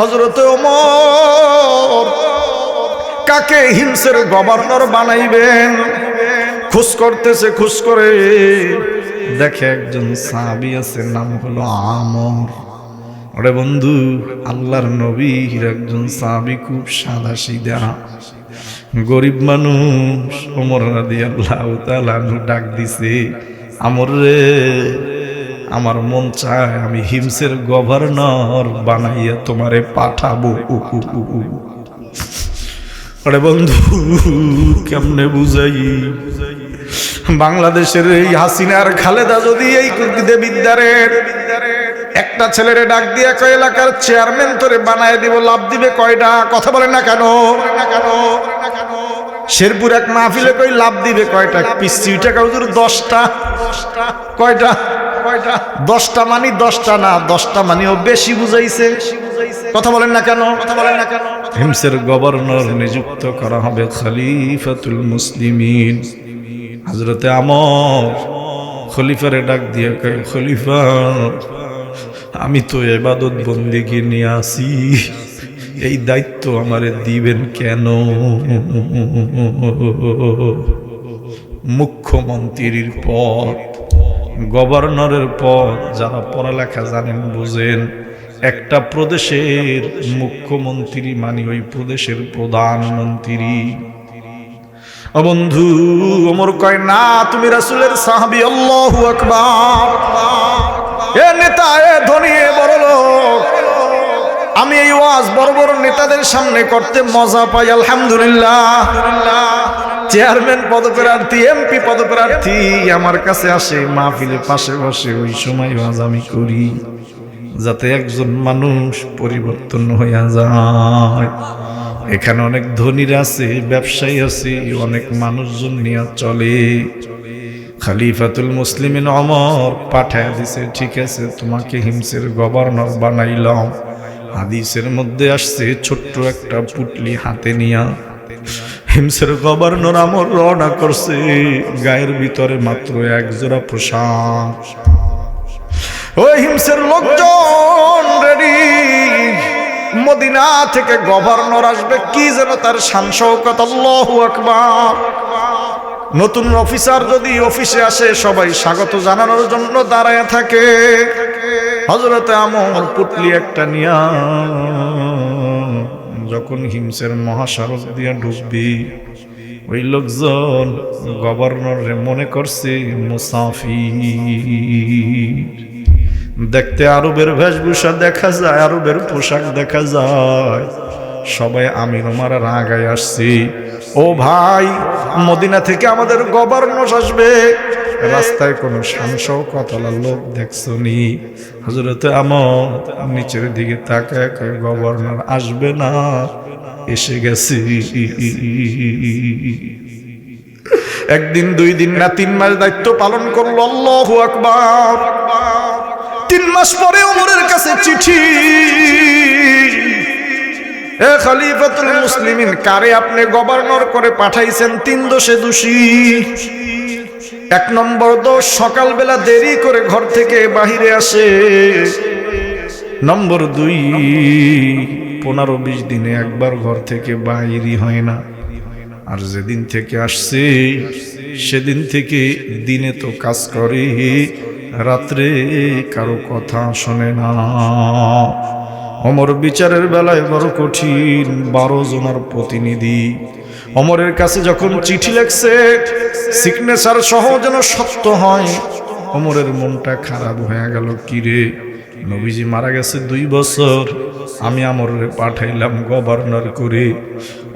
হজরত কাকে হিমসের গভর্নর বানাইবেন? খুশ করতেছে, খুশ করে। দেখে একজন সাহাবি আছে, নাম হলো আমর। ওরে বন্ধু, আল্লাহর নবীর একজন সাহাবি খুব সাদা সিধা গরিব মানুষ, ওমর রাদি আল্লাহ ডাক দিছে, আমর রে আমার মন চায় আমি হিমসের গভর্নর বানাইয়া তোমারে পাঠাবো। আরে বন্ধু, কেমনে বুঝাই? বাংলাদেশের এই হাসিনার খালেদা যদি এই বিদ্যারের একটা ছেলেরে ডাক দিয়ে কয়, এলাকার চেয়ারম্যান তোরে বানায় দিব, লাভ দিবে কয়টা? কথা বলে না কেন? না কেন শেরপুর এক মাহফিলে কই লাভ দিবে কয়টা? পিসি টাকা হুজুর দশটা। কয়টা কয়টা? দশটা মানি দশটা না দশটা মানিও বেশি বুঝাইছে। কথা বলেন না কেন? কথা বলেন না কেন? হিমসের গভর্নর নিযুক্ত করা হবে খলিফাতুল মুসলিমিন। হজরতে আমর খলিফারে ডাক দিয়ে কয় খলিফা আমি তো এবাদত বন্দিকে নিয়ে আসি। এই দায়িত্ব আমারে দিবেন কেন? মুখ্যমন্ত্রীর পদ। গভর্নরের পদ যারা পড়ালেখা জানেন, বুঝেন, একটা প্রদেশের মুখ্যমন্ত্রী মানে ওই প্রদেশের প্রধানমন্ত্রী। বন্ধু অমর কয়, না, তুমি রাসূলের সাহাবী, আল্লাহু আকবার। এ নেতা, এ ধনী, এ বড় লোক। আমি এই ওয়াজ বড় বড় নেতাদের সামনে করতে মজা পাই, আলহামদুলিল্লাহ। চেয়ারম্যান পদপ্রার্থী, এমপি পদপ্রার্থী, আমার কাছে আসে, মাহফিলের পাশে বসে ওই সময় ওয়াজ আমি করি, যাতে একজন মানুষ পরিবর্তন হইয়া যায়। এখানে অনেক ধনীরা আছে, ব্যবসায়ী আছে, অনেক মানুষজন নিয়ে চলে। খালিফাতুল মুসলিমিন অমর পাঠায় দিছে, ঠিক আছে, তোমাকে হিমসের গভর্নর বানাইলাম। হাদিসের মধ্যে আসছে, ছোট্ট একটা পুটলি হাতে নিয়া। হিমসের গভর্নর আমর রওনা করছে। গায়ের ভিতরে মাত্র এক জোড়া পোশাক। ওই হিমসের লোকজন রেডি মদিনা থেকে গভর্নর আসবে, কি যেন তার শানশৌকত আল্লাহু আকবার। নতুন অফিসার যদি অফিসে আসে, সবাই স্বাগত জানানোর জন্য দাঁড়ায় থাকে। হজরতে আমর পুটলি একটা নিয়া। যখন হিমসের মহাসড়ক দিয়া ঢুকবি ওই লোকজন গভর্নর মনে করছে মুসাফি দেখতে আরবের বেশভূষা দেখা যায়, আরবের পোশাক দেখা যায়। সবাই আমির ওমারা আগায় আসছি। ও ভাই, মদিনা থেকে আমাদের গভর্নর আসবে। রাস্তায় কোনো শাংসও কতলা লোক দেখছ নি হজরতে আমার নিচের দিকে তাকায় গভর্নর আসবে না, এসে গেছি। একদিন, দুই দিন না, তিন মাস দায়িত্ব পালন করল আল্লাহ আকবার। তিন মাস পরে ওমরের কাছে চিঠি। এ খলিফাতুল মুসলিমিন, কারে আপনি গভর্নর করে পাঠাইছেন? তিন দোষে দোষী। এক নম্বর দোষ, সকালবেলা দেরি করে ঘর থেকে বাহিরে আসে। নম্বর দুই, পনেরো বিশ দিনে একবার ঘর থেকে বাইরই হয় না। আর যেদিন থেকে আসছে, সেদিন থেকে দিনে তো কাজ করে, রাত্রে কারও কথা শোনে না। অমর বিচারের বেলায় বড় কঠিন, বারো জনের প্রতিনিধি। অমরের কাছে যখন চিঠি লেখছে সিগনেচার সহ যেন সত্য হয়, অমরের মনটা খারাপ হয়ে গেল কিরে নবীজি মারা গেছে দুই বছর, আমি আমরে পাঠাইলাম গভর্নর করে।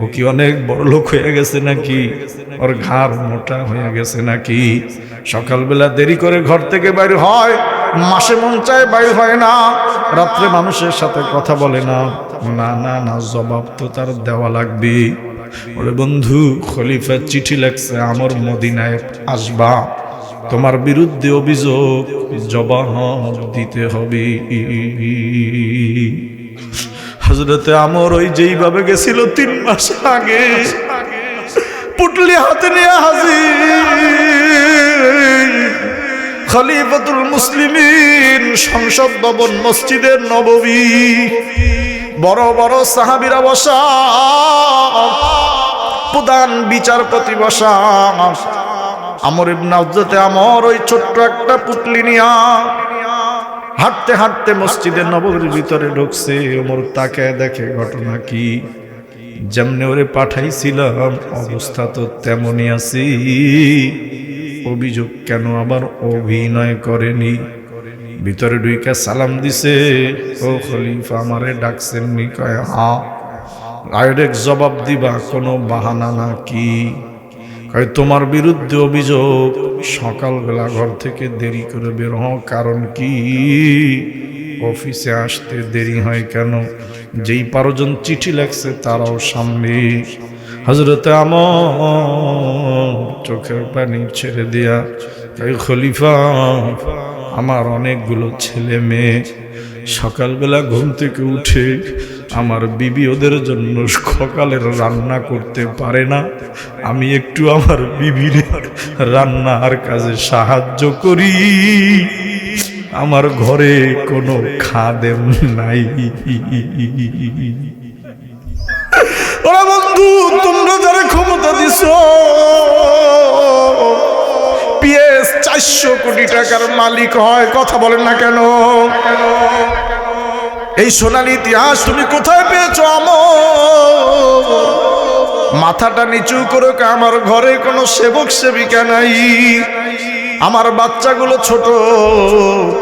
ও কি অনেক বড় লোক হয়ে গেছে নাকি? ওর ঘাড় মোটা হয়ে গেছে নাকি? সকালবেলা দেরি করে ঘর থেকে বাইর হয়, মাসে মন চায় বাইর হয় না। রাত্রে মানুষের সাথে কথা বলে না। না না না, জবাব তো তার দেওয়া লাগবে। ওরে বন্ধু, খলিফা চিঠি লেখছে আমার মদিনায়, আসবা। তোমার বিরুদ্ধে অভিযোগ, জবাব দিতে হবে। হজরতে আমর ওই যেইভাবে গেছিল তিন মাস আগে, পুটলি হাতে নিয়ে হাজির। খলিফাতুল মুসলিমিন সংসদ ভবন, মসজিদের নববী। বড় বড় সাহাবিরা বসা প্রধান বিচারপতি বসা আমর ইবনে আব্দুতে আমর ওই ছোট্ট একটা পুটলি নিয়া হাঁটতে হাঁটতে মসজিদের নবীর ভিতরে ঢুকছে। ওমর তাকে দেখে, ঘটনা কি? যেমনি ওরে পাঠাইছিলাম, অবস্থা তো তেমনই আছি। অভিযোগ কেন আবার অভিনয় করেনি? ভিতরে ডুইকা সালাম দিছে, ও খলিফা, আমারে ডাকছেন নি কয় হা ডাইরেক্ট জবাব দিবা, কোনো বাহানা না কি? কয়, তোমার বিরুদ্ধে অভিযোগ, সকালবেলা ঘর থেকে দেরি করে বের হও কারণ কি? অফিসে আসতে দেরি হয় কেন? যেই পারোজন চিঠি লাগছে তারাও সামনে। হজরতে আমার, চোখের পানি ছেড়ে দিয়া। খলিফা আমার অনেকগুলো ছেলে মেয়ে। সকালবেলা ঘুম থেকে উঠে আমার বিবি ওদের জন্য সকালের রান্না করতে পারে না। আমি একটু আমার বিবির রান্নার কাজে সাহায্য করি। আমার ঘরে কোনো খাদেম নাই। ওরা বন্ধু, তোমরা যারা ক্ষমতা দিছ চারশো কোটি টাকার মালিক হয়, কথা বলেন না কেন? এই সোনালি ইতিহাস তুমি কোথায় পেয়েছ আমর মাথাটা নিচু করে আমার ঘরে কোনো সেবক সেবিকা নাই। আমার বাচ্চাগুলো ছোট,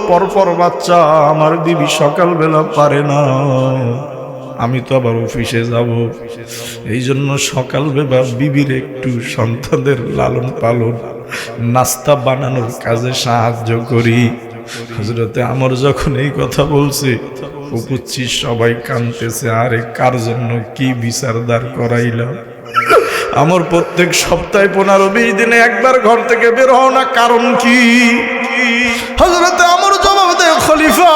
পরপর বাচ্চা আমার দিবি সকালবেলা পারে না। আমি তো আবার অফিসে যাব। এই জন্য সকালবেলা বিবির একটু সন্তানদের লালন পালন, নাস্তা বানানোর কাজে সাহায্য করি। হজরতে আমার যখন এই কথা বলছে উপস্থি সবাই কানতেছে, আরে কার জন্য কি বিচার দাঁড় করাইলাম? আমার প্রত্যেক সপ্তাহে পনেরো বিশ দিনে একবার ঘর থেকে বের হও না, কারণ কি? হজরতে আমার জবাব দেয়, খলিফা!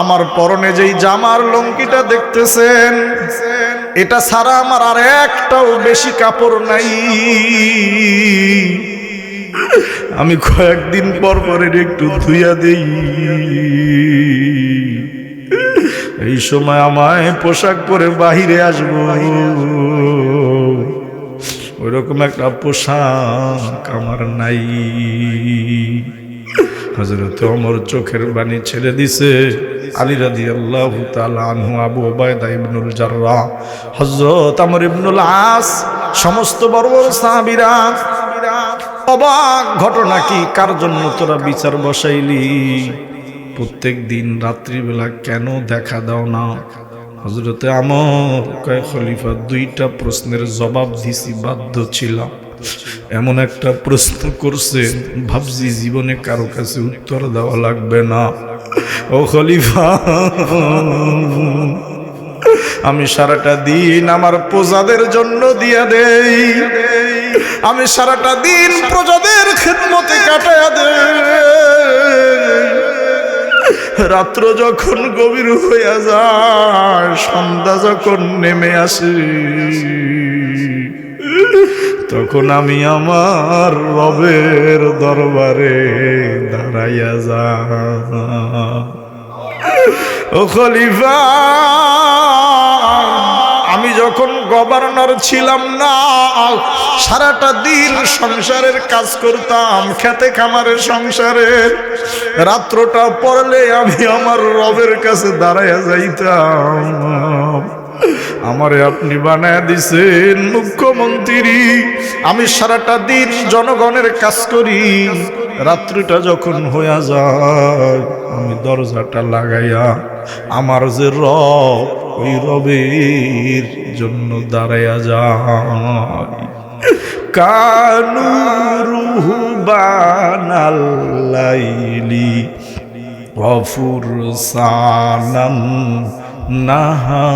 আমার পরনে যেই জামার লঙ্কিটা দেখতেছেন, এটা ছাড়া আমার আর একটাও বেশি কাপড় নাই। আমি কয়েকদিন পর পরের একটু ধুইয়া দেই। এই সময় আমায় পোশাক পরে বাহিরে আসব। ওইরকম একটা পোশাক আমার নাই। হজরত অমর চোখের বাণী ছেড়ে দিছে। আলী রাদি আল্লাহ আনহু, আবু ওবায়দা ইবনুল জাররা হজরত আমর ইবনুল আস, সমস্ত বড় বড় সাহাবিরা। অবাক ঘটনা কি? কার জন্য তোরা বিচার বসাইলি? প্রত্যেক দিন রাত্রিবেলা কেন দেখা দাও না? হজরতে আমর কয়, খলিফা, দুইটা প্রশ্নের জবাব দিছি, বাধ্য ছিলাম। এমন একটা প্রশ্ন করছে, ভাবছি জীবনে কারও কাছে উত্তর দেওয়া লাগবে না। ও খলিফা, আমি সারাটা দিন আমার প্রজাদের জন্য দিয়া দেই। আমি সারাটা দিন প্রজাদের খেদমতে কাটায়া দেই। রাত্র যখন গভীর হইয়া যায়, সন্ধ্যা যখন নেমে আসে তখন আমি আমার রবের দরবারে দাঁড়াইয়া যা ও খলিফা, আমি যখন গভর্নর ছিলাম না, সারাটা দিন সংসারের কাজ করতাম, খেতে খামারের সংসারের রাত্রটা পড়লে আমি আমার রবের কাছে দাঁড়াইয়া যাইতাম। আমারে আপনি বানায় দিছেন মুখ্যমন্ত্রী। আমি সারাটা দিন জনগণের কাজ করি, রাত্রিটা যখন হইয়া যায়, আমি দরজাটা লাগাইয়া আমার যে রব, ওই রবের জন্য দাঁড়াইয়া যায় কানু রুহবানাল্লাইলি অফুর সানান নাহা।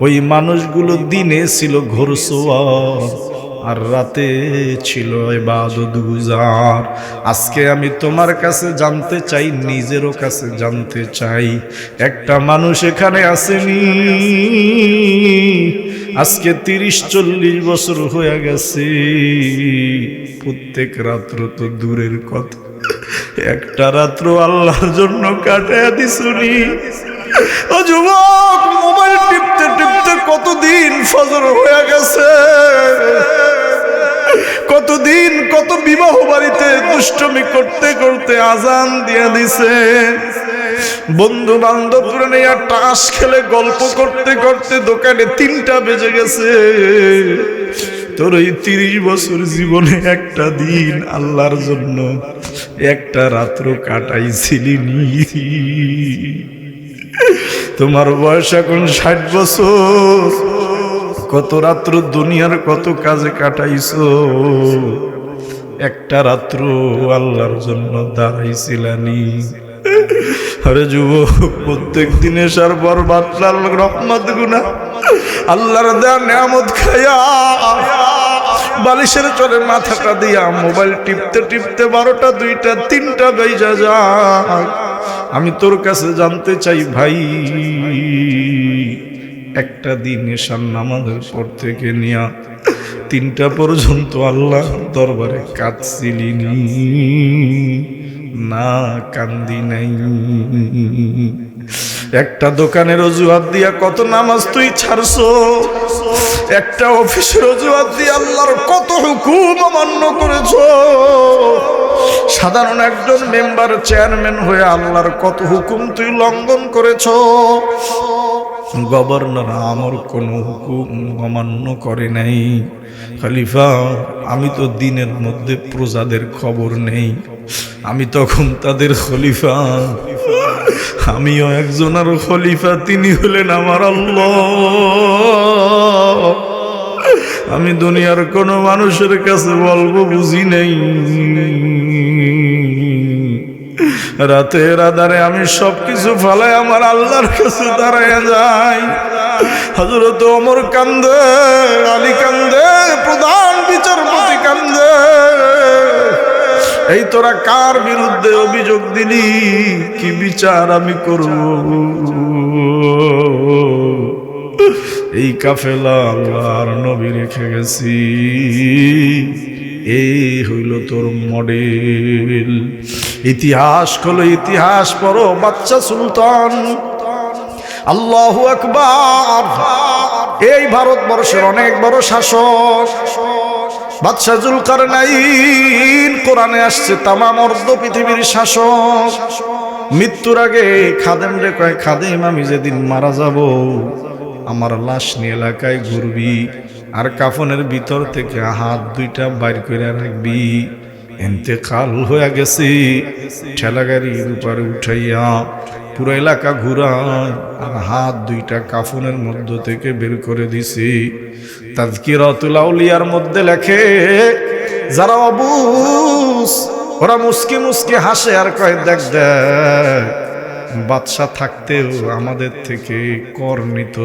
ওই মানুষগুলো দিনে ছিল ঘোরসোয়ার আর রাতে ছিল গুজার। আজকে আমি তোমার কাছে জানতে চাই, নিজেরও কাছে জানতে চাই, একটা মানুষ এখানে আসেনি। আজকে তিরিশ চল্লিশ বছর হয়ে গেছে, প্রত্যেক রাত্র তো দূরের কথা। একটা রাত্র আল্লাহর জন্য কাটায় দিসুনি ও যুবক, মোবাইল টিপতে টিপতে কতদিন ফজর হয়ে গেছে? কতদিন কত বিবাহ বাড়িতে দুষ্টমি করতে করতে আজান দিয়ে দিছে। বন্ধু বান্ধব নিয়ে টাস খেলে গল্প করতে করতে দোকানে তিনটা বেজে গেছে। তোর এই তিরিশ বছর জীবনে একটা দিন আল্লাহর জন্য একটা রাত্র কাটাইছিলি তোমার বয়স এখন ষাট বছর। কত রাত্র দুনিয়ার কত কাজে কাটাইছো? একটা রাত্র আল্লাহর জন্য দাঁড়াইছিলানি আরে যুব প্রত্যেক দিন এসার পর বাতলাল রহমত গুনা আল্লাহর দেয়া নিয়ামত খায়া বালিশের চলে মাথাটা দিয়া মোবাইল টিপতে টিপতে বারোটা, দুইটা, তিনটা বেজা যাক আমি তোর কাছে জানতে চাই ভাই, একটা দিন এসার নামাজের পর থেকে নিয়া তিনটা পর্যন্ত আল্লাহ দরবারে কাঁদছিলি না কান্দি নাই। একটা দোকানের অজুহাত দিয়া কত নামাজ তুই ছাড়ছো? একটা অফিসের অজুহাত দিয়ে আল্লাহর কত হুকুম অমান্য করেছ? সাধারণ একজন মেম্বার চেয়ারম্যান হয়ে আল্লাহর কত হুকুম তুই লঙ্ঘন করেছ? গভর্নর আমার কোনো হুকুম অমান্য করে নাই। খলিফা, আমি তো দিনের মধ্যে প্রজাদের খবর নেই। আমি তখন তাদের খলিফা। আমিও একজন আর খলিফা, তিনি হলেন আমার আল্লাহ। আমি দুনিয়ার কোনো মানুষের কাছে বলব বুঝি নেই। রাতের আধারে আমি সবকিছু ফালাই আমার আল্লাহর কাছে দাঁড়ায় যাই। হজরত অমর কান্দে, আলী কান্দে, প্রধান বিচারপতি কান্দে। এই তোরা কার বিরুদ্ধে অভিযোগ দিলি? কি বিচার আমি করব? এই কাফেলা আল্লাহর নবী রেখে গেছি। এই হইল তোর মডেল। ইতিহাস খোলো, ইতিহাস পড়ো বাচ্চা সুলতান। আল্লাহু আকবার। এই ভারতবর্ষের অনেক বড় শাসক। বাদশাহ জুলকার কোরআনে আসছে তামাম অর্ধ পৃথিবীর শাসক। মৃত্যুর আগে খাদেম রে কয়, খাদেম, আমি যেদিন মারা যাব, আমার লাশ নিয়ে এলাকায় ঘুরবি, আর কাফনের ভিতর থেকে হাত দুইটা বাইর করে রাখবি। এতেকাল হয়ে গেছে, ঠেলা গাড়ির উপরে উঠাইয়া পুরো এলাকা ঘুরায়, আর হাত দুইটা কাফনের মধ্য থেকে বের করে দিছি। তাজকিরাতুল আউলিয়ার মধ্যে লেখে, যারা অবুস, ওরা মুসকি মুসকি হাসে আর কয়, দেখ দেখ বাদশা থাকতেও আমাদের থেকে কর নিত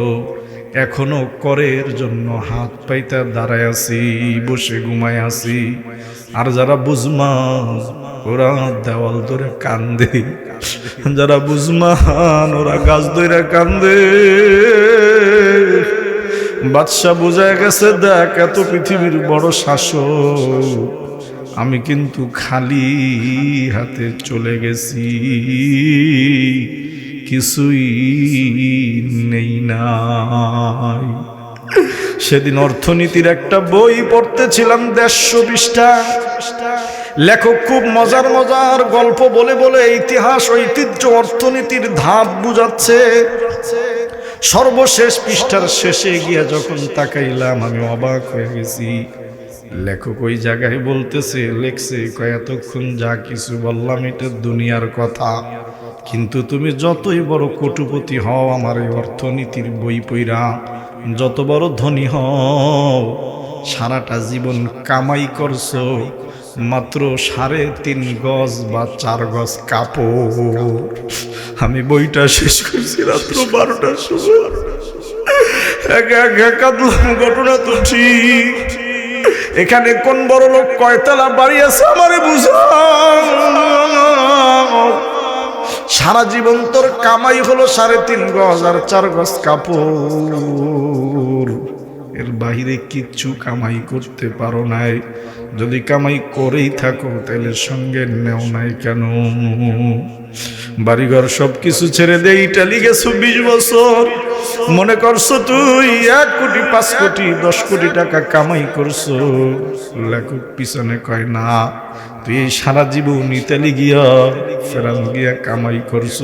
এখনও করের জন্য হাত পাইতে দাঁড়ায় আছি, বসে ঘুমায় আছি। আর যারা বুঝমান, ওরা দেওয়াল ধরে কান্দে। যারা বুঝমান, ওরা গাছ ধরে কান্দে। বাদশা বোঝা গেছে, দেখ, এত পৃথিবীর বড় শাসক। আমি কিন্তু খালি হাতে চলে গেছি। কিছুই নেই নাই। সেদিন অর্থনীতির একটা বই পড়তেছিলাম দেড়শো পৃষ্ঠা। লেখক খুব মজার মজার গল্প বলে বলে ইতিহাস ঐতিহ্য অর্থনীতির ধাপ বুঝাচ্ছে। সর্বশেষ পৃষ্ঠার শেষে গিয়ে যখন তাকাইলাম, আমি অবাক হয়ে গেছি। লেখক ওই জায়গায় বলতেছে, লেখছে এতক্ষণ যা কিছু বললাম, এটা দুনিয়ার কথা। কিন্তু তুমি যতই বড় কোটিপতি হও, আমার এই অর্থনীতির বই পইরা যত বড় ধনী হও, সারাটা জীবন কামাই করছ। মাত্র সাড়ে তিন গজ বা চার গজ কাপড়। আমি বইটা শেষ করছি রাত্র বারোটার সময়। ঘটনা তো ঠিক। এখানে কোন বড় লোক কয়তলা বাড়ি আছে আমারে সারা জীবন তোর কামাই হলো সাড়ে তিন গজ আর চার গজ কাপড়। এর বাহিরে কিচ্ছু কামাই করতে পারো নাই। যদি কামাই করেই থাকো, তাহলে সঙ্গে নেও নাই কেন? বাড়িঘর সব কিছু ছেড়ে দে, ইটালি গেছো বিশ বছর। মনে করছ তুই এক কোটি, পাঁচ কোটি, দশ কোটি টাকা কামাই করছ। লেখক পিছনে কয়, না, তুই সারা জীবন ইতালি গিয়া, ফেরান গিয়া কামাই করছ।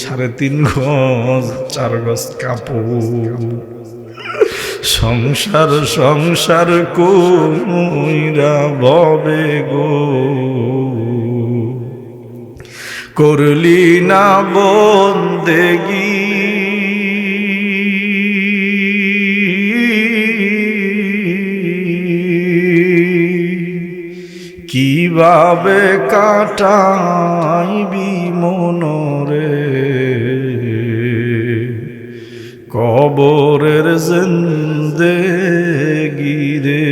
সাড়ে তিন গজ, চার গজ কাপড়। সংসার সংসার কইরা ববে গো। করলি না বন্দেগি। কীভাবে কাটাইবি মনরে? কবরের জিন্দে গিরে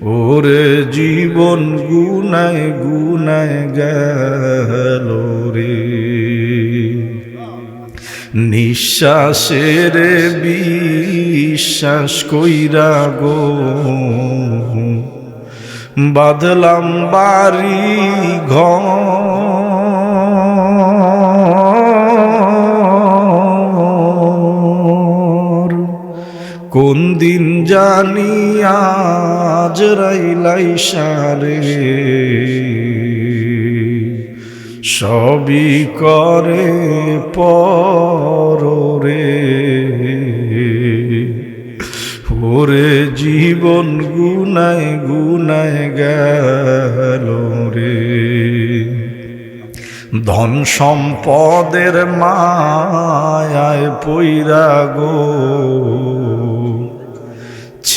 ওরে জীবন গুনায় গুনায় গেল রে। নিঃশ্বাসের বিশ্বাস কইরা গো। বাদলাম বাড়ি ঘর কোন দিন জানি আজ রাইলাই সারে। সবই করে পরে ওরে জীবন গুনায় গুনায় গেল রে। ধন সম্পদের মায়ায় পইরা গো।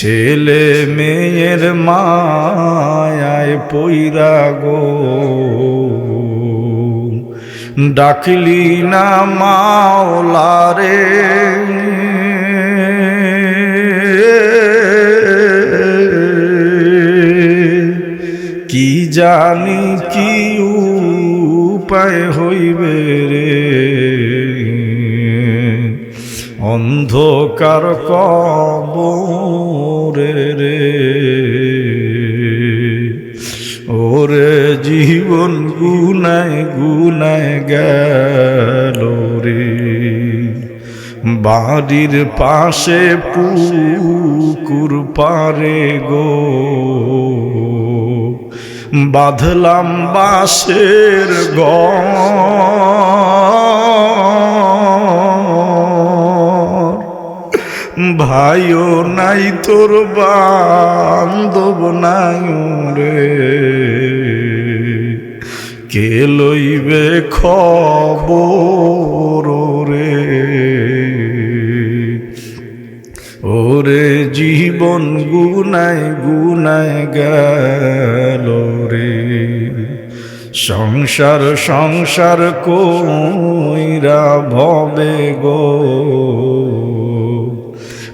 ছেলে মেয়ের মায়ায় পইরা গো। ডাকলি না মাওলারে। কি জানি কি উপায় হইবে রে। অন্ধকার কবরে জীবন গুনায় গুনায় গেল রে। বাড়ির পাশে পুকুর পারে গো। বাঁধলাম বাসের ঘর। ভাইও নাই তোর বান্ধব নাই রে। কে লইবে খবর রে? ওরে জীবন গুনায় গুনায় গেল রে। সংসার সংসার কইরা ভবে গো।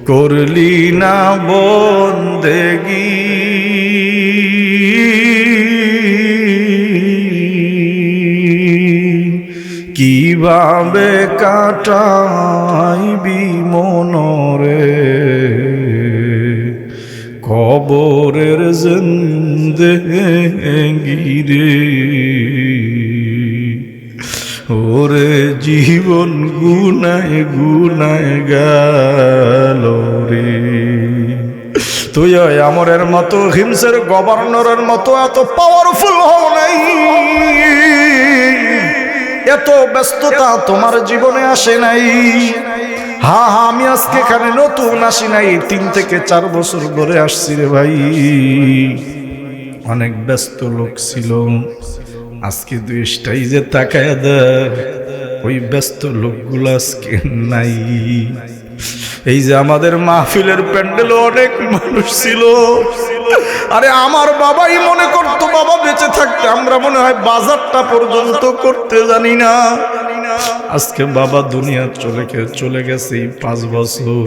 করলি না বন্দেগি কীভাবে কাটাইবি মনরে? কবরের জিন্দে গিরে ওরে জীবন গুনায় গুনায় গেল রে। তুই আমরের মতো, হিমসের গভর্নরের মতো এত পাওয়ারফুল হও নাই। এত ব্যস্ততা তোমার জীবনে আসে নাই। হা হা, আমি আজকে এখানে নতুন আসি নাই। তিন থেকে চার বছর ধরে আসছি রে ভাই। অনেক ব্যস্ত লোক ছিল। আজকে দুই স্টাইজে তাকায় দেয় ওই ব্যস্ত লোকগুলো আজকে নাই। এই যে আমাদের মাহফিলের প্যান্ডেলে অনেক মানুষ ছিল। আরে আমার বাবাই মনে করতো বাবা বেঁচে থাকতে, আমরা মনে হয় বাজারটা পর্যন্ত করতে জানি না। আজকে বাবা দুনিয়া চলে চলে গেছে পাঁচ বছর।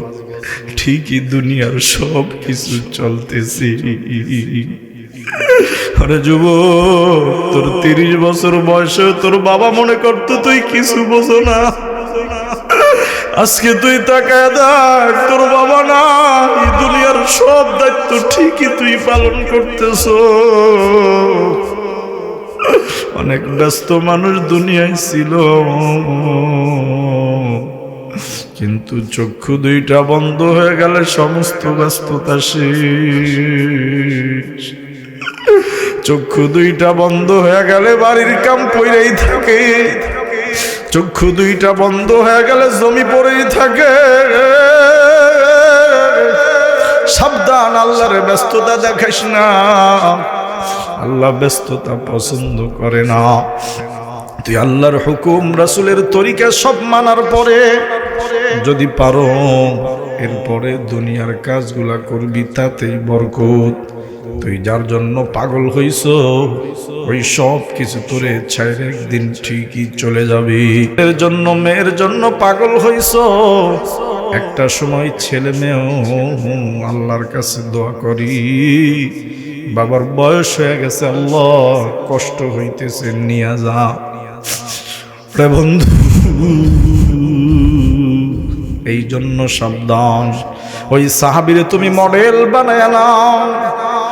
ঠিকই দুনিয়ার সব কিছু চলতেছে। আরে যুব তোর তিরিশ বছর বয়সে তোর বাবা মনে করতো, তুই কিছু বোঝো না। আজকে তুই তাকায় দেখ, তোর বাবা না দুনিয়ার সব দায়িত্ব ঠিকই তুই পালন করতেছ। অনেক ব্যস্ত মানুষ দুনিয়ায় ছিল। কিন্তু চক্ষু দুইটা বন্ধ হয়ে গেলে সমস্ত ব্যস্ততা শেষ। চক্ষু দুইটা বন্ধ হয়ে গেলে বাড়ির কাম পইরেই থাকে। চক্ষু দুইটা বন্ধ হয়ে গেলে জমি পড়েই থাকে। সাবধান, আল্লাহর ব্যস্ততা দেখাস না। আল্লাহ ব্যস্ততা পছন্দ করে না। তুই আল্লাহর হুকুম, রাসুলের তরিকা সব মানার পরে যদি পারো, এরপরে দুনিয়ার কাজগুলা করবি, তাতেই বরকত। তুই যার জন্য পাগল হইস ওই সব কিছু তোরে ছাইরে একদিন ঠিকই চলে যাবি। এর জন্য, মেয়ের জন্য পাগল হইস একটা সময় ছেলে মেয়েও আল্লাহর কাছে দোয়া করি। বাবার বয়স হয়ে গেছে, আল্লাহ কষ্ট হইতেছে, নিয়ে যা। বন্ধু, এই জন্য সাবধান। ওই সাহাবিরে তুমি মডেল বানায় নাও।